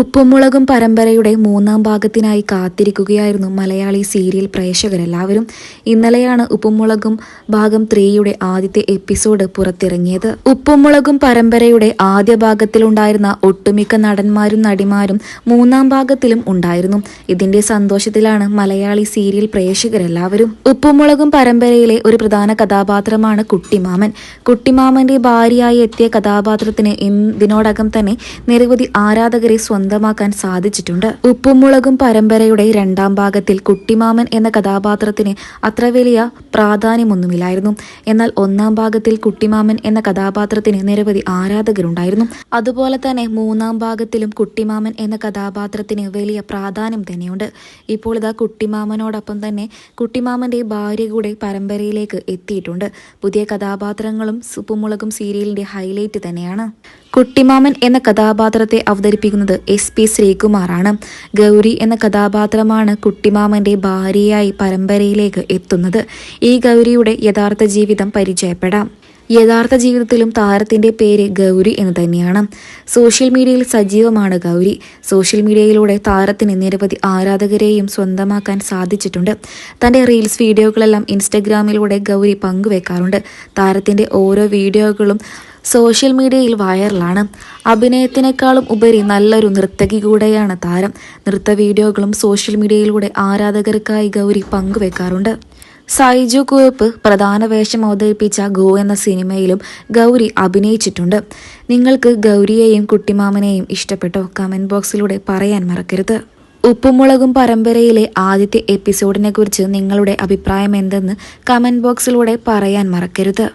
ഉപ്പുമുളകും പരമ്പരയുടെ മൂന്നാം ഭാഗത്തിനായി കാത്തിരിക്കുകയായിരുന്നു മലയാളി സീരിയൽ പ്രേക്ഷകരെല്ലാവരും. ഇന്നലെയാണ് ഉപ്പുമുളകും ഭാഗം ത്രീയുടെ ആദ്യത്തെ എപ്പിസോഡ് പുറത്തിറങ്ങിയത്. ഉപ്പുമുളകും പരമ്പരയുടെ ആദ്യ ഭാഗത്തിലുണ്ടായിരുന്ന ഒട്ടുമിക്ക നടന്മാരും നടിമാരും മൂന്നാം ഭാഗത്തിലും ഉണ്ടായിരുന്നു. ഇതിന്റെ സന്തോഷത്തിലാണ് മലയാളി സീരിയൽ പ്രേക്ഷകരെല്ലാവരും. ഉപ്പുമുളകും പരമ്പരയിലെ ഒരു പ്രധാന കഥാപാത്രമാണ് കുട്ടിമാമൻ. കുട്ടിമാമന്റെ ഭാര്യയായി എത്തിയ കഥാപാത്രത്തിന് ഇതിനോടകം തന്നെ നിരവധി ആരാധകരെ സ്വന്തമാക്കാൻ സാധിച്ചിട്ടുണ്ട്. ഉപ്പുമുളകും പരമ്പരയുടെ രണ്ടാം ഭാഗത്തിൽ കുട്ടിമാമൻ എന്ന കഥാപാത്രത്തിന് അത്ര വലിയ പ്രാധാന്യമൊന്നുമില്ലായിരുന്നു. എന്നാൽ ഒന്നാം ഭാഗത്തിൽ കുട്ടിമാമൻ എന്ന കഥാപാത്രത്തിന് നിരവധി ആരാധകരുണ്ടായിരുന്നു. അതുപോലെ തന്നെ മൂന്നാം ഭാഗത്തിലും കുട്ടിമാമൻ എന്ന കഥാപാത്രത്തിന് വലിയ പ്രാധാന്യം തന്നെയുണ്ട്. ഇപ്പോൾ ഇതാ കുട്ടിമാമനോടൊപ്പം തന്നെ കുട്ടിമാമന്റെ ഭാര്യ കൂടെ പരമ്പരയിലേക്ക് എത്തിയിട്ടുണ്ട്. പുതിയ കഥാപാത്രങ്ങളും ഉപ്പുമുളകും സീരിയലിന്റെ ഹൈലൈറ്റ് തന്നെയാണ്. കുട്ടിമാമൻ എന്ന കഥാപാത്രത്തെ അവതരിപ്പിക്കുന്നത് എസ് പി ശ്രീകുമാറാണ്. ഗൗരി എന്ന കഥാപാത്രമാണ് കുട്ടിമാമന്റെ ഭാര്യയായി പരമ്പരയിലേക്ക് എത്തുന്നത്. ഈ ഗൗരിയുടെ യഥാർത്ഥ ജീവിതം പരിചയപ്പെടാം. യഥാർത്ഥ ജീവിതത്തിലും താരത്തിന്റെ പേര് ഗൗരി എന്ന് തന്നെയാണ്. സോഷ്യൽ മീഡിയയിൽ സജീവമാണ് ഗൗരി. സോഷ്യൽ മീഡിയയിലൂടെ താരത്തിന് നിരവധി ആരാധകരെയും സ്വന്തമാക്കാൻ സാധിച്ചിട്ടുണ്ട്. തന്റെ റീൽസ് വീഡിയോകളെല്ലാം ഇൻസ്റ്റഗ്രാമിലൂടെ ഗൗരി പങ്കുവെക്കാറുണ്ട്. താരത്തിന്റെ ഓരോ വീഡിയോകളും സോഷ്യൽ മീഡിയയിൽ വൈറലാണ്. അഭിനയത്തിനേക്കാളും ഉപരി നല്ലൊരു നർത്തകി കൂടെയാണ് താരം. നൃത്ത വീഡിയോകളും സോഷ്യൽ മീഡിയയിലൂടെ ആരാധകർക്കായി ഗൗരി പങ്കുവെക്കാറുണ്ട്. സൈജു കുവപ്പ് പ്രധാന വേഷം അവതരിപ്പിച്ച ഗോ എന്ന സിനിമയിലും ഗൗരി അഭിനയിച്ചിട്ടുണ്ട്. നിങ്ങൾക്ക് ഗൗരിയെയും കുട്ടിമാമനെയും ഇഷ്ടപ്പെട്ടോ? കമന്റ് ബോക്സിലൂടെ പറയാൻ മറക്കരുത്. ഉപ്പുമുളകും പരമ്പരയിലെ ആദ്യത്തെ എപ്പിസോഡിനെ കുറിച്ച് നിങ്ങളുടെ അഭിപ്രായം എന്തെന്ന് കമന്റ് ബോക്സിലൂടെ പറയാൻ മറക്കരുത്.